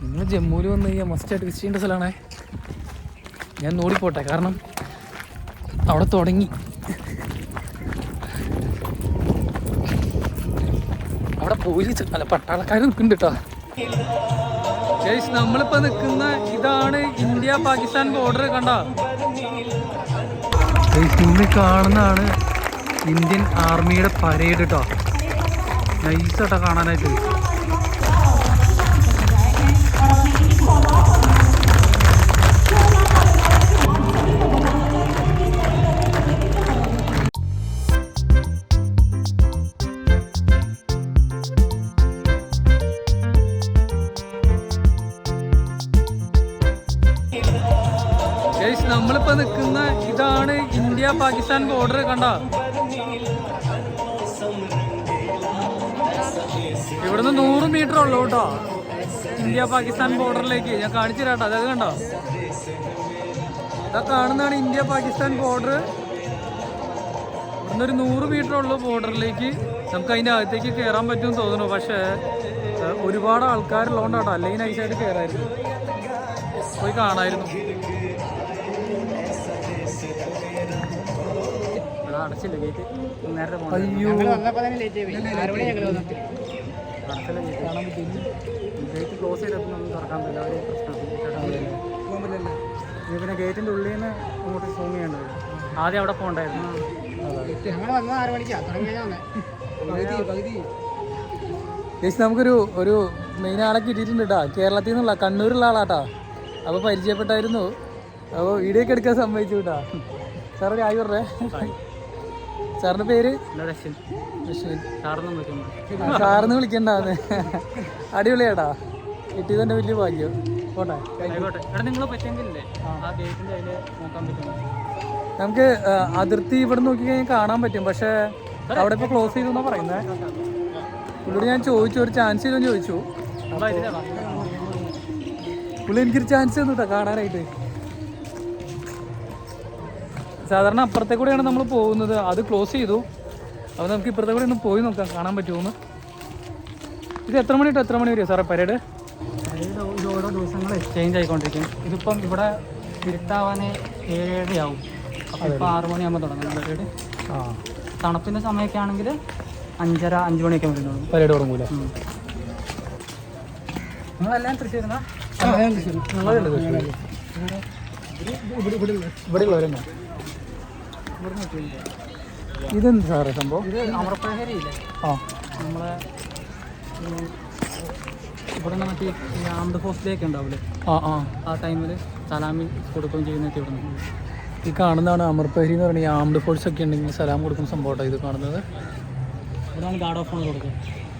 നിങ്ങൾ ജമ്മുവിൽ വന്ന് കഴിഞ്ഞാൽ മസ്റ്റായിട്ട് വിസിറ്റ് ചെയ്യേണ്ട സ്ഥലമാണേ. ഞാൻ ഓടിപ്പോട്ടെ കാരണം അവിടെ തുടങ്ങി. അവിടെ പോലീസ് അല്ല പട്ടാളക്കാർ നിൽക്കുന്നുണ്ട് കേട്ടോ നമ്മളിപ്പോ നിൽക്കുന്ന ഇതാണ് ഇന്ത്യ പാകിസ്ഥാൻ ബോർഡർ കണ്ട. ഇന്ന് കാണുന്നതാണ് ഇന്ത്യൻ ആർമിയുടെ പരേഡ് കേട്ടോ നൈസാട്ടോ കാണാനായിട്ട്. നമ്മളിപ്പോ നിൽക്കുന്ന ഇതാണ് ഇന്ത്യ പാകിസ്ഥാൻ ബോർഡർ കണ്ട. ഇവിടുന്ന് നൂറ് മീറ്റർ ഉള്ളൂ കേട്ടോ. ഇന്ത്യ പാകിസ്ഥാൻ ബോർഡറിലേക്ക് ഞാൻ കാണിച്ചു തരാട്ടോ അതൊക്കെ കണ്ടോ? ഇതാ കാണുന്നതാണ് ഇന്ത്യ പാകിസ്ഥാൻ ബോർഡർ ഇവിടുന്ന് ഒരു നൂറ് മീറ്റർ ഉള്ളൂ ബോർഡറിലേക്ക് നമുക്ക് അതിന്റെ അകത്തേക്ക് കയറാൻ പറ്റുമെന്ന് തോന്നുന്നു. പക്ഷേ ഒരുപാട് ആൾക്കാരുള്ളതുകൊണ്ടാട്ടോ. അല്ലെങ്കിൽ നൈസായിട്ട് കയറായിരുന്നു പോയി കാണായിരുന്നു. അടച്ചില്ല ഗേറ്റ് നേരത്തെ അയ്യോ. ഗേറ്റ് ക്ലോസ് ചെയ്തപ്പോൾ നമുക്ക് തുറക്കാൻ പറ്റില്ല. ഒരു പ്രശ്നം. പിന്നെ ഗേറ്റിന്റെ ഉള്ളിൽ നിന്ന് അങ്ങോട്ട് സൂം ചെയ്യേണ്ടത് ആദ്യം അവിടെ പോകണ്ടായിരുന്നു. ചേച്ചി നമുക്കൊരു ഒരു മെയിൻ ആളെ കിട്ടിയിട്ടുണ്ട് കേട്ടോ കേരളത്തിൽ നിന്നുള്ള കണ്ണൂരുള്ള ആളാട്ടാ. അപ്പോൾ പരിചയപ്പെട്ടായിരുന്നു. അപ്പോൾ വീഡിയോ ഒക്കെ എടുക്കാൻ സമ്മതിച്ചു കേട്ടാ സാറൊരു ഒരു ആയി പറഞ്ഞേ. സാറിന്റെ പേര്? സാറൊന്നും വിളിക്കണ്ടാന്ന് അടിപൊളിയാടാ കിട്ടിയത് തന്നെ വലിയ ഭാഗ്യം. പോട്ടെ നമുക്ക് അതിർത്തി ഇവിടെ നോക്കി കഴിഞ്ഞാൽ കാണാൻ പറ്റും. പക്ഷെ അവിടെ ഇപ്പൊ ക്ലോസ് ചെയ്തു എന്നാ പറയുന്നത് പുള്ളിയോട് ഞാൻ ചോദിച്ചു ഒരു ചാൻസ് ചെയ്തെന്ന് ചോദിച്ചു. പുള്ളി എനിക്കൊരു ചാൻസ് തന്നു കേട്ടോ കാണാനായിട്ട്. സാധാരണ അപ്പുറത്തെ കൂടെയാണ് നമ്മൾ പോകുന്നത്. അത് ക്ലോസ് ചെയ്തു. അപ്പോൾ നമുക്ക് ഇപ്പുറത്തെ കൂടെ ഒന്ന് പോയി നോക്കാം. കാണാൻ പറ്റുമോ ഇത് എത്ര മണി ടു എത്ര മണി വരെയോ സാറേ പരേഡ്? ഇത് ഓരോ ദിവസങ്ങൾ എക്സ്ചേഞ്ച് ആയിക്കൊണ്ടിരിക്കും. ഇതിപ്പം ഇവിടെ ഇരുട്ടാവാൻ ഏഴരയാവും. അപ്പോൾ ഇപ്പോൾ ആറ് മണിയാകുമ്പോൾ തുടങ്ങും പരേഡ്. ആ. തണുപ്പിന്റെ സമയമൊക്കെ ആണെങ്കിൽ അഞ്ചര അഞ്ച് മണിയൊക്കെ വരും തുടങ്ങും പരേഡ് തുടങ്ങൂല? നിങ്ങളെല്ലാം തൃശ്ശൂരിനാ ഇവിടെ ഇവിടെ ഉള്ളവരെന്നെ? ഇതെന്ത് സാറേ സംഭവം? ഇത് അമൃതഹരി ആ. നമ്മളെ ഇവിടെ ഈ ആംഡ് ഹോസ്റ്റലേക്ക് ഉണ്ടാവില്ലേ ആ ആ. ആ ടൈമിൽ സലാമി കൊടുക്കുകയും ചെയ്യുന്നൊക്കെ ഇവിടെ നിന്ന് ഈ കാണുന്നതാണ് അമർപ്പഹരി എന്ന് പറഞ്ഞാൽ ഈ ആംഡ് ഫോഴ്സ് ഒക്കെ ഉണ്ടെങ്കിൽ സലാം കൊടുക്കുന്ന സംഭവം ഇത് കാണുന്നത്. ഇവിടെയാണ് ഗാർഡ് ഓഫ് ഓണർ കൊടുക്കുക.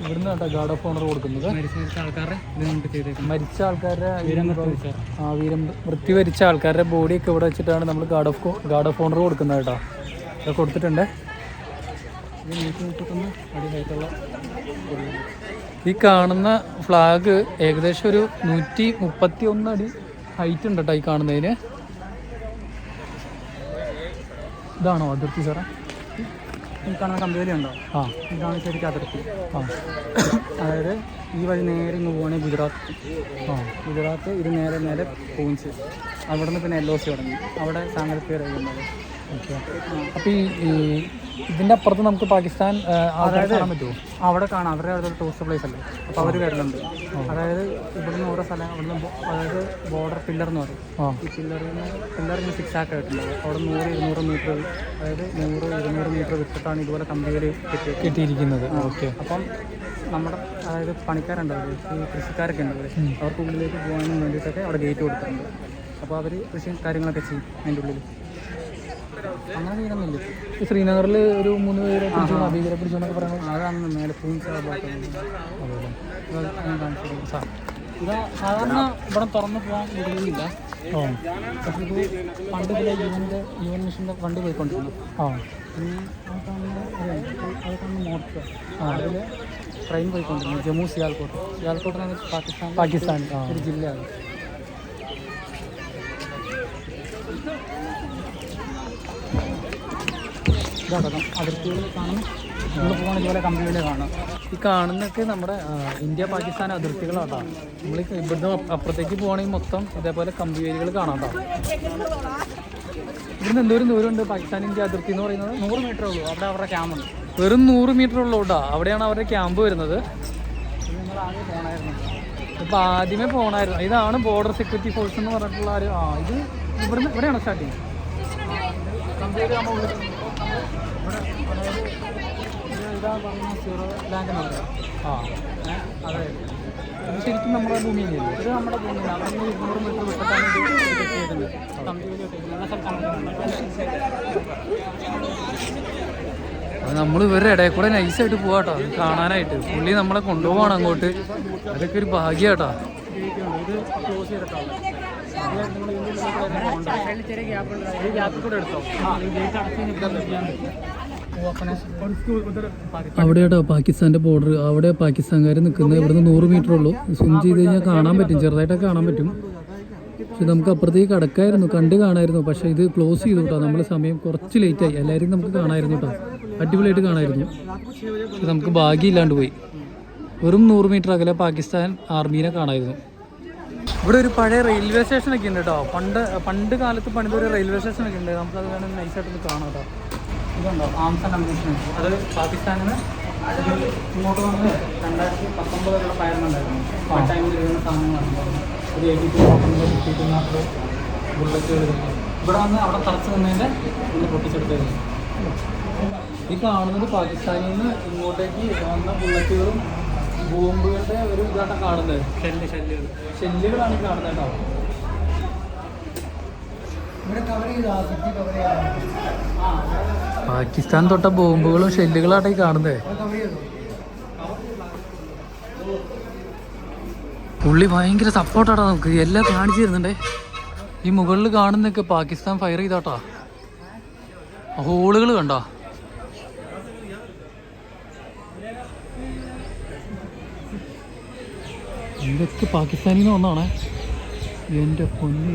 ഇവിടുന്ന് കേട്ടോ ഗാർഡ് ഓഫ് ഓണർ കൊടുക്കുന്നത്. മരിച്ച ആൾക്കാരുടെ വൃത്തി ആ വീരം മൃത്യു വരിച്ച ആൾക്കാരുടെ ബോഡിയൊക്കെ ഇവിടെ വെച്ചിട്ടാണ് നമ്മൾ guard of guard of honour കൊടുക്കുന്നത് കേട്ടോ. ഇതൊക്കെ കൊടുത്തിട്ടുണ്ട്. ഈ കാണുന്ന ഫ്ലാഗ് ഏകദേശം ഒരു നൂറ്റി മുപ്പത്തി ഒന്ന് അടി ഹൈറ്റ് ഉണ്ട് കേട്ടോ ഈ കാണുന്നതിന്. ഇതാണോ അതിർത്തി സാറേ? ഈ കാണുന്ന കമ്പനി ഉണ്ടോ? ആ. ഇതാണ് ശരിക്കും അതിർത്തി. ആ. അതായത് ഈ വഴി നേരെ ഇങ്ങ് പോവുകയാണെങ്കിൽ ഗുജറാത്ത്. ആ. ഗുജറാത്ത് ഇത് നേരെ നേരെ പൂഞ്ച്. അവിടെ നിന്ന് പിന്നെ എൽ ഒ സി തുടങ്ങി. അവിടെ സാങ്കല്പിക കഴിയുന്നത് ഓക്കെ. അപ്പോൾ ഈ ഇതിന്റെ അപ്പുറത്ത് നമുക്ക് പാകിസ്ഥാൻ കാണാൻ അവിടെ കാണാം. അവരുടെ അവിടെ ടൂറിസ്റ്റ് പ്ലേസ് അല്ലേ? അപ്പോൾ അവർ വരലുണ്ട് അതായത് ഇവിടുന്ന് ഓരോ സ്ഥലം അവിടുന്ന് അതായത് ബോർഡർ പില്ലർ എന്ന് പറയും. ഈ പില്ലറിൽ നിന്ന് പില്ലറിന് സിക്സ് ആക്ക് ആയിട്ടുണ്ട്. അവിടെ നൂറ് ഇരുന്നൂറ് മീറ്റർ അതായത് നൂറ് ഇരുന്നൂറ് മീറ്റർ വിട്ടിട്ടാണ് ഇതുപോലെ കമ്പികൾ കിട്ടിയിരിക്കുന്നത്. ഓക്കെ. അപ്പം നമ്മുടെ അതായത് പണിക്കാരുണ്ടാവില്ലേ ഈ കൃഷിക്കാരൊക്കെ ഉണ്ട് അവർക്ക് ഉള്ളിലേക്ക് പോകാനും വേണ്ടിയിട്ടൊക്കെ അവിടെ ഗേറ്റ് കൊടുത്തിട്ടുണ്ട്. അപ്പോൾ അവർ കൃഷി കാര്യങ്ങളൊക്കെ ചെയ്യും അതിന്റെ ഉള്ളിൽ അങ്ങനെ ചെയ്യുന്നില്ല ഈ ശ്രീനഗറിൽ ഒരു മൂന്ന് പേരെ പിടിച്ചു ഭീകരെ പിടിച്ചു എന്നൊക്കെ പറയുന്നത് അതാണ് മേലെ പൂഞ്ച ഇത് സാധാരണ ഇവിടെ തുറന്നു പോകാൻ ഇടയില്ല ആ. പക്ഷേ ഇത് പണ്ട് ഇവിടെ യുവന്റെ യുവൻ മിഷന്റെ ഫണ്ട് പോയിക്കൊണ്ടിരുന്നു. ആ. പിന്നെ കാണുന്ന അത് കാണുന്ന അതിൽ ട്രെയിൻ പോയിക്കൊണ്ടിരുന്നു. ജമ്മു സിയാൽകോട്ട്. സിയാൽകോട്ട് പാകിസ്ഥാൻ പാകിസ്ഥാൻ ആ. ഒരു ജില്ലയാണ്. ഇതാക്കാം അതിർത്തികൾ കാണുന്ന നമ്മൾ പോകുന്ന ഇതുപോലെ കാണാം ഈ കാണുന്നൊക്കെ നമ്മുടെ ഇന്ത്യ പാകിസ്ഥാൻ അതിർത്തികളാട്ടോ. നമ്മൾ ഇവിടുന്ന് അപ്പ- അപ്പുറത്തേക്ക് പോകണമെങ്കിൽ മൊത്തം ഇതേപോലെ കമ്പിവേലികൾ കാണാട്ടോ. ഇവിടുന്ന് എന്തോരം ദൂരമുണ്ട് പാകിസ്ഥാൻ ഇന്ത്യ അതിർത്തി എന്ന് പറയുന്നത്? നൂറ് മീറ്റർ ഉള്ളൂ. അവിടെ അവരുടെ ക്യാമ്പുണ്ട് വെറും നൂറ് മീറ്റർ ഉള്ളൂ കേട്ടോ. അവിടെയാണ് അവരുടെ ക്യാമ്പ് വരുന്നത്. നിങ്ങൾ ആകെ പോകണമായിരുന്നു ഇപ്പൊ ആദ്യമേ പോകണമായിരുന്നു ഇതാണ് ബോർഡർ സെക്യൂരിറ്റി ഫോഴ്സ് എന്ന് പറഞ്ഞിട്ടുള്ള ഒരു ആ ഇത് ഇവിടുന്ന് ഇവിടെയാണ് സ്റ്റാർട്ടിങ് ആ. ശരിക്കും നമ്മുടെ ഭൂമി തന്നെയല്ലേ ഇത് നമ്മുടെ നിന്ന് ഇരുന്നൂറ് മീറ്റർ വിട്ടിട്ടാണ് ഇത് നമ്മൾ ഇവരുടെ ഇടയിൽ കൂടെ നൈസായിട്ട് പോവാട്ടോ കാണാനായിട്ട്. പുള്ളി നമ്മളെ കൊണ്ടുപോവാണ് അങ്ങോട്ട്. അതൊക്കെ ഒരു ഭാഗ്യ ഇത് ക്ലോസ് ചെയ്തിട്ടാണ്. ഈ എടുത്തോ അവിടെ കേട്ടോ ബോർഡർ അവിടെ പാകിസ്ഥാൻകാർ നിൽക്കുന്നത് ഇവിടുന്ന് നൂറ് മീറ്റർ ഉള്ളൂ. സ്വിം ചെയ്ത് കഴിഞ്ഞാൽ കാണാൻ പറ്റും. ചെറുതായിട്ടൊക്കെ കാണാൻ പറ്റും. പക്ഷെ നമുക്ക് അപ്പുറത്തേക്ക് കടക്കായിരുന്നു. കണ്ട് കാണായിരുന്നു. പക്ഷേ ഇത് ക്ലോസ് ചെയ്തു കേട്ടോ. നമ്മൾ സമയം കുറച്ച് ലേറ്റ് ആയി. എല്ലാവരും നമുക്ക് കാണായിരുന്നു കേട്ടോ. അടിപൊളിയായിട്ട് കാണായിരുന്നു. പക്ഷെ നമുക്ക് ഭാഗ്യമില്ലാണ്ട് പോയി. വെറും നൂറ് മീറ്റർ അകലെ പാകിസ്ഥാൻ ആർമീനെ കാണായിരുന്നു. ഇവിടെ ഒരു പഴയ റെയിൽവേ സ്റ്റേഷൻ ഒക്കെ ഉണ്ട് കേട്ടോ പണ്ട് പണ്ട് കാലത്ത് പണിത ഒരു റെയിൽവേ സ്റ്റേഷൻ ഒക്കെ ഉണ്ട്. നമുക്ക് നമുക്കത് വേണമെങ്കിൽ നൈസായിട്ടൊന്ന് കാണാം കേട്ടോ ഇതുണ്ടോ? ആംസ് ആൻഡ് അമ്യൂസ്മെന്റ് അത് പാകിസ്ഥാനിൽ ഇങ്ങോട്ട് വന്ന് രണ്ടായിരത്തി പത്തൊമ്പതിലുള്ള ഫയർമുണ്ടായിരുന്നു ആ ടൈമിൽ ഇരുന്ന സാധനങ്ങളാണ് ഒരു എയ്റ്റി ടു കിട്ടുന്ന ബുള്ളറ്റുകൾ ഇവിടെ വന്ന് അവിടെ തറച്ച് നിന്നതിന്റെ ഒന്ന് പൊട്ടിച്ചെടുത്തത് ഈ കാണുന്നത് പാകിസ്ഥാനിൽ നിന്ന് ഇങ്ങോട്ടേക്ക് വന്ന ബുള്ളറ്റുകളും ബോംബുകളുടെ ഒരു ഇതാണ് കാണുന്നത് ഷെല്ല് ഷെല്ലുകൾ ഷെല്ലുകളാണ് കാണുന്നത് കേട്ടോ. പാകിസ്ഥാൻ തൊട്ട ബോംബുകളും ഷെല്ലുകളാണ് ഈ കാണുന്നത് കവർ ചെയ്തോ? പുള്ളി ഭയങ്കര സപ്പോർട്ടാടാ നമുക്ക്. എല്ലാം കാണിച്ചു തരുന്നുണ്ടേ. ഈ മുകളിൽ കാണുന്നൊക്കെ പാകിസ്ഥാൻ ഫയർ ചെയ്താട്ടാ. ഹോളുകൾ കണ്ടോ? ഇതൊക്കെ പാകിസ്ഥാനിൽ നിന്ന് വന്നാണ് എന്റെ പൊന്നി.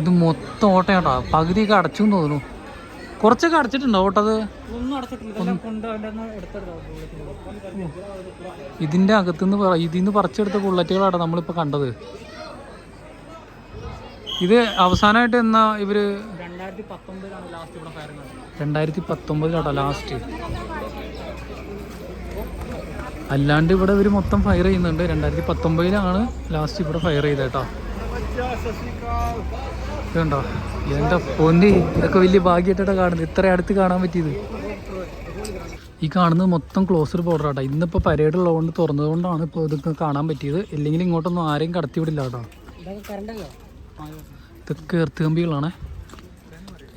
ഇത് മൊത്തം ഓട്ടയാട്ടോ. പകുതിയൊക്കെ അടച്ചു തോന്നുന്നു. കുറച്ചൊക്കെ അടച്ചിട്ടുണ്ടോ ഓട്ടത് ഇതിന്റെ അകത്തുനിന്ന് പറ ഇതിൽ പറിച്ചെടുത്ത ബുള്ളറ്റുകളാണ് നമ്മളിപ്പോൾ കണ്ടത്. ഇത് അവസാനമായിട്ട് എന്നാ ഇവർ? രണ്ടായിരത്തി പത്തൊമ്പതിലാട്ടോ ലാസ്റ്റ് അല്ലാണ്ട് ഇവിടെ ഇവർ മൊത്തം ഫയർ ചെയ്യുന്നുണ്ട്. രണ്ടായിരത്തി പത്തൊമ്പതിലാണ് ലാസ്റ്റ് ഇവിടെ ഫയർ ചെയ്തേട്ടോ ഇതുണ്ടോ? എന്റെ പൊന്നി? ഇതൊക്കെ വലിയ ഭാഗ്യമായിട്ടാ കാണുന്നത്. ഇത്ര അടുത്ത് കാണാൻ പറ്റിയത്. ഈ കാണുന്നത് മൊത്തം ക്ലോസർ ബോർഡർ ആട്ടോ. ഇന്നിപ്പോൾ പരേഡ് ഉള്ളതുകൊണ്ട് തുറന്നതുകൊണ്ടാണ് ഇപ്പോൾ ഇതൊക്കെ കാണാൻ പറ്റിയത്. ഇല്ലെങ്കിൽ ഇങ്ങോട്ടൊന്നും ആരെയും കടത്തിവിടില്ല കേട്ടോ. ഇതൊക്കെ കറണ്ടല്ലോ ഇതൊക്കെ എർത്ത് കമ്പികളാണേ.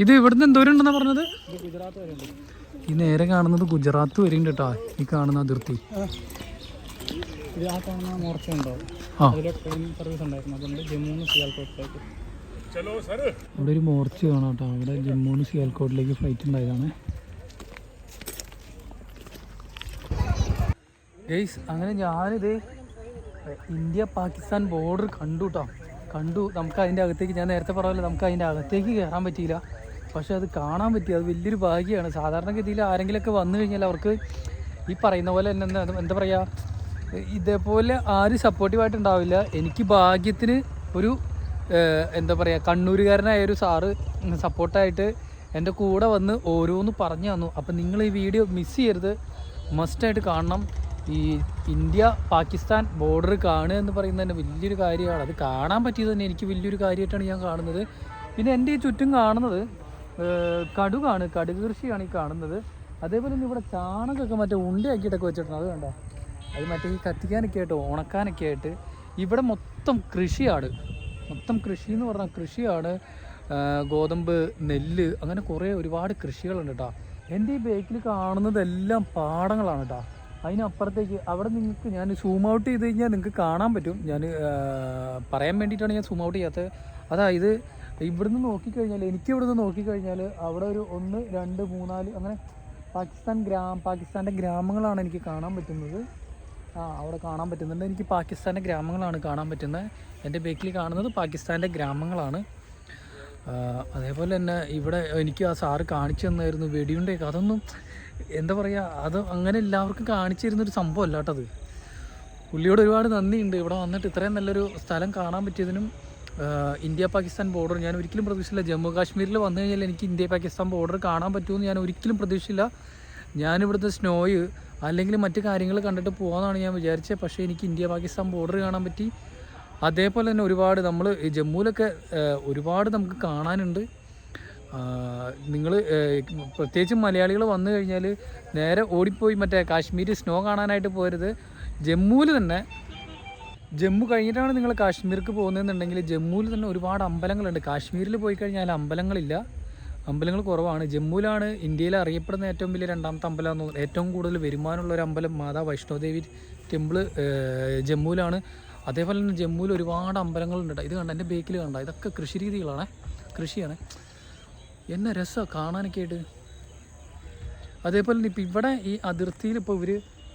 ഇത് ഇവിടുന്ന് എന്തോരം പറഞ്ഞത്? ഈ നേരെ കാണുന്നത് ഗുജറാത്ത് വരെയുണ്ട് കേട്ടോ. ഈ കാണുന്ന അതിർത്തി. ഇത് ആ മോർച്ച ഉണ്ടോ ആ. ട്രെയിൻ സർവീസ് ഉണ്ടായിരുന്നു. അതുകൊണ്ട് ജമ്മുന്ന് സിയാൽക്കോട്ടിലേക്ക് ഇവിടെ ഒരു മോർച്ച് കാണാം കേട്ടോ. അവിടെ ജമ്മുന്ന് സിയാൽക്കോട്ടിലേക്ക് ഫ്ലൈറ്റ് ഉണ്ടായതാണ്. ഗെയ്സ് അങ്ങനെ ഞാനിത് ഇന്ത്യ പാകിസ്ഥാൻ ബോർഡർ കണ്ടു കേട്ടോ. കണ്ടു. നമുക്ക് അതിന്റെ അകത്തേക്ക് ഞാൻ നേരത്തെ പറഞ്ഞല്ലോ നമുക്ക് അതിന്റെ അകത്തേക്ക് കയറാൻ പറ്റിയില്ല. പക്ഷെ അത് കാണാൻ പറ്റി അത് വലിയൊരു ഭാഗ്യമാണ് സാധാരണഗതിയിൽ ആരെങ്കിലുമൊക്കെ വന്നു കഴിഞ്ഞാൽ അവർക്ക് ഈ പറയുന്ന പോലെ തന്നെ എന്താ പറയുക ഇതേപോലെ ആരും സപ്പോർട്ടീവായിട്ടുണ്ടാവില്ല എനിക്ക് ഭാഗ്യത്തിന് ഒരു എന്താ പറയുക കണ്ണൂരുകാരനായ ഒരു സാറ് സപ്പോർട്ടായിട്ട് എന്റെ കൂടെ വന്ന് ഓരോന്ന് പറഞ്ഞു തന്നു. അപ്പം നിങ്ങൾ ഈ വീഡിയോ മിസ് ചെയ്യരുത്. മസ്റ്റായിട്ട് കാണണം. ഈ ഇന്ത്യ പാകിസ്ഥാൻ ബോർഡർ കാണുക എന്ന് പറയുന്നത് തന്നെ വലിയൊരു കാര്യമാണ്. അത് കാണാൻ പറ്റിയത് തന്നെ എനിക്ക് വലിയൊരു കാര്യമായിട്ടാണ് ഞാൻ കാണുന്നത്. പിന്നെ എന്റെ ഈ ചുറ്റും കാണുന്നത് കടുകാണ് കടുക് കൃഷിയാണ് ഈ കാണുന്നത്. അതേപോലെ തന്നെ ഇവിടെ ചാണകമൊക്കെ മറ്റേ ഉണ്ടയാക്കിയിട്ടൊക്കെ വെച്ചിട്ടുണ്ട്. അത് വേണ്ട അത് മറ്റേ ഈ കത്തിക്കാനൊക്കെ ആയിട്ട് ഉണക്കാനൊക്കെ ആയിട്ട് ഇവിടെ മൊത്തം കൃഷിയാണ്. മൊത്തം കൃഷി എന്ന് പറഞ്ഞാൽ കൃഷിയാണ്. ഗോതമ്പ് നെല്ല് അങ്ങനെ കുറേ ഒരുപാട് കൃഷികളുണ്ട് കേട്ടോ. എന്റെ ഈ ബേക്കിൽ കാണുന്നതെല്ലാം പാടങ്ങളാണ് കേട്ടോ. അതിനപ്പുറത്തേക്ക് അവിടെ നിങ്ങൾക്ക് ഞാൻ സൂം ഔട്ട് ചെയ്ത് കഴിഞ്ഞാൽ നിങ്ങൾക്ക് കാണാൻ പറ്റും. ഞാൻ പറയാൻ വേണ്ടിയിട്ടാണ് ഞാൻ സൂം ഔട്ട് ചെയ്യാത്തത്. അതായത് ഇവിടുന്ന് നോക്കിക്കഴിഞ്ഞാൽ എനിക്ക് ഇവിടുന്ന് നോക്കിക്കഴിഞ്ഞാൽ അവിടെ ഒരു ഒന്ന് രണ്ട് മൂന്നാൽ അങ്ങനെ പാകിസ്ഥാൻ ഗ്രാം പാകിസ്ഥാന്റെ ഗ്രാമങ്ങളാണ് എനിക്ക് കാണാൻ പറ്റുന്നത്. ആ അവിടെ കാണാൻ പറ്റുന്നുണ്ട്. എനിക്ക് പാകിസ്ഥാന്റെ ഗ്രാമങ്ങളാണ് കാണാൻ പറ്റുന്നത്. എന്റെ ബേക്കിൽ കാണുന്നത് പാകിസ്ഥാന്റെ ഗ്രാമങ്ങളാണ്. അതേപോലെ തന്നെ ഇവിടെ എനിക്ക് ആ സാറ് കാണിച്ചു തന്നായിരുന്നു വെടിയുണ്ടേക്ക് അതൊന്നും എന്താ പറയുക അത് അങ്ങനെ എല്ലാവർക്കും കാണിച്ചു തരുന്നൊരു സംഭവം അല്ലാട്ടത് പുള്ളിയോട് ഒരുപാട് നന്ദിയുണ്ട്. ഇവിടെ വന്നിട്ട് ഇത്രയും നല്ലൊരു സ്ഥലം കാണാൻ പറ്റിയതിനും ഇന്ത്യ പാകിസ്ഥാൻ ബോർഡർ ഞാൻ ഒരിക്കലും പ്രതീക്ഷിച്ചില്ല. ജമ്മു കാശ്മീരിൽ വന്നു കഴിഞ്ഞാൽ എനിക്ക് ഇന്ത്യ പാകിസ്ഥാൻ ബോർഡർ കാണാൻ പറ്റുമെന്ന് ഞാൻ ഒരിക്കലും പ്രതീക്ഷിച്ചില്ല. ഞാനിവിടുത്തെ സ്നോയ് അല്ലെങ്കിൽ മറ്റു കാര്യങ്ങൾ കണ്ടിട്ട് പോകാമെന്നാണ് ഞാൻ വിചാരിച്ചത് പക്ഷേ എനിക്ക് ഇന്ത്യ പാകിസ്ഥാൻ ബോർഡർ കാണാൻ പറ്റി. അതേപോലെ തന്നെ ഒരുപാട് നമ്മൾ ജമ്മുവിലൊക്കെ ഒരുപാട് നമുക്ക് കാണാനുണ്ട്. നിങ്ങൾ പ്രത്യേകിച്ചും മലയാളികൾ വന്നു കഴിഞ്ഞാൽ നേരെ ഓടിപ്പോയി മറ്റേ കാശ്മീർ സ്നോ കാണാനായിട്ട് പോരുത്. ജമ്മുവിൽ തന്നെ ജമ്മു കഴിഞ്ഞിട്ടാണ് നിങ്ങൾ കാശ്മീർക്ക് പോകുന്നതെന്നുണ്ടെങ്കിൽ ജമ്മുവിൽ തന്നെ ഒരുപാട് അമ്പലങ്ങളുണ്ട്. കാശ്മീരിൽ പോയി കഴിഞ്ഞാൽ അമ്പലങ്ങളില്ല. അമ്പലങ്ങൾ കുറവാണ്. ജമ്മുവിലാണ് ഇന്ത്യയിൽ അറിയപ്പെടുന്ന ഏറ്റവും വലിയ രണ്ടാമത്തെ അമ്പലം എന്ന് ഏറ്റവും കൂടുതൽ വരുമാനമുള്ള ഒരു അമ്പലം മാതാ വൈഷ്ണോദേവി ടെമ്പിൾ ജമ്മുവിലാണ്. അതേപോലെ തന്നെ ജമ്മുവിൽ ഒരുപാട് അമ്പലങ്ങളുണ്ട്. ഇത് കണ്ട? എന്റെ ബേക്കിൽ കണ്ട? ഇതൊക്കെ കൃഷി രീതികളാണ്. കൃഷിയാണ്. എന്നെ രസമാണ് കാണാനൊക്കെ ആയിട്ട്. അതേപോലെ തന്നെ ഇപ്പോൾ ഇവിടെ ഈ അതിർത്തിയിൽ ഇപ്പോൾ ഇവർ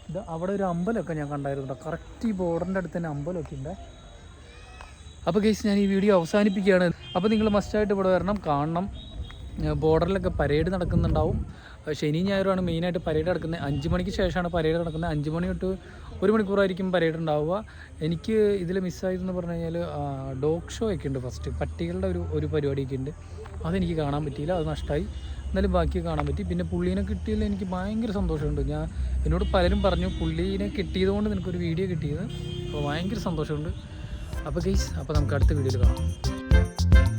ഇത് അവിടെ ഒരു അമ്പലമൊക്കെ ഞാൻ കണ്ടായിരുന്നു കറക്റ്റ് ഈ ബോർഡറിന്റെ അടുത്ത് തന്നെ അമ്പലമൊക്കെ ഉണ്ട്. അപ്പോൾ കേസ് ഞാൻ ഈ വീഡിയോ അവസാനിപ്പിക്കുകയാണ്. അപ്പോൾ നിങ്ങൾ മസ്റ്റായിട്ട് ഇവിടെ വരണം. കാണണം. ബോർഡറിലൊക്കെ പരേഡ് നടക്കുന്നുണ്ടാവും. ശനി ഞായറുമാണ് മെയിനായിട്ട് പരേഡ് നടക്കുന്നത്. അഞ്ച് മണിക്ക് ശേഷമാണ് പരേഡ് നടക്കുന്നത്. അഞ്ച് മണി തൊട്ട് ഒരു മണിക്കൂറായിരിക്കും പരേഡ് ഉണ്ടാവുക. എനിക്ക് ഇതിൽ മിസ്സായതെന്ന് പറഞ്ഞു കഴിഞ്ഞാൽ ഡോഗ് ഷോ ഒക്കെ ഉണ്ട് ഫസ്റ്റ് പട്ടികളുടെ ഒരു ഒരു പരിപാടിയൊക്കെ ഉണ്ട്. അതെനിക്ക് കാണാൻ പറ്റിയില്ല. അത് നഷ്ടമായി എന്നാലും ബാക്കി കാണാൻ പറ്റി. പിന്നെ പുള്ളീനെ കിട്ടിയതിൽ എനിക്ക് ഭയങ്കര സന്തോഷമുണ്ട്. ഞാൻ എന്നോട് പലരും പറഞ്ഞു പുള്ളീനെ കിട്ടിയതുകൊണ്ട് നിനക്കൊരു വീഡിയോ കിട്ടിയത്. അപ്പോൾ ഭയങ്കര സന്തോഷമുണ്ട്. അപ്പോൾ ഗെയ്സ് അപ്പോൾ നമുക്ക് അടുത്ത വീഡിയോയിൽ കാണാം.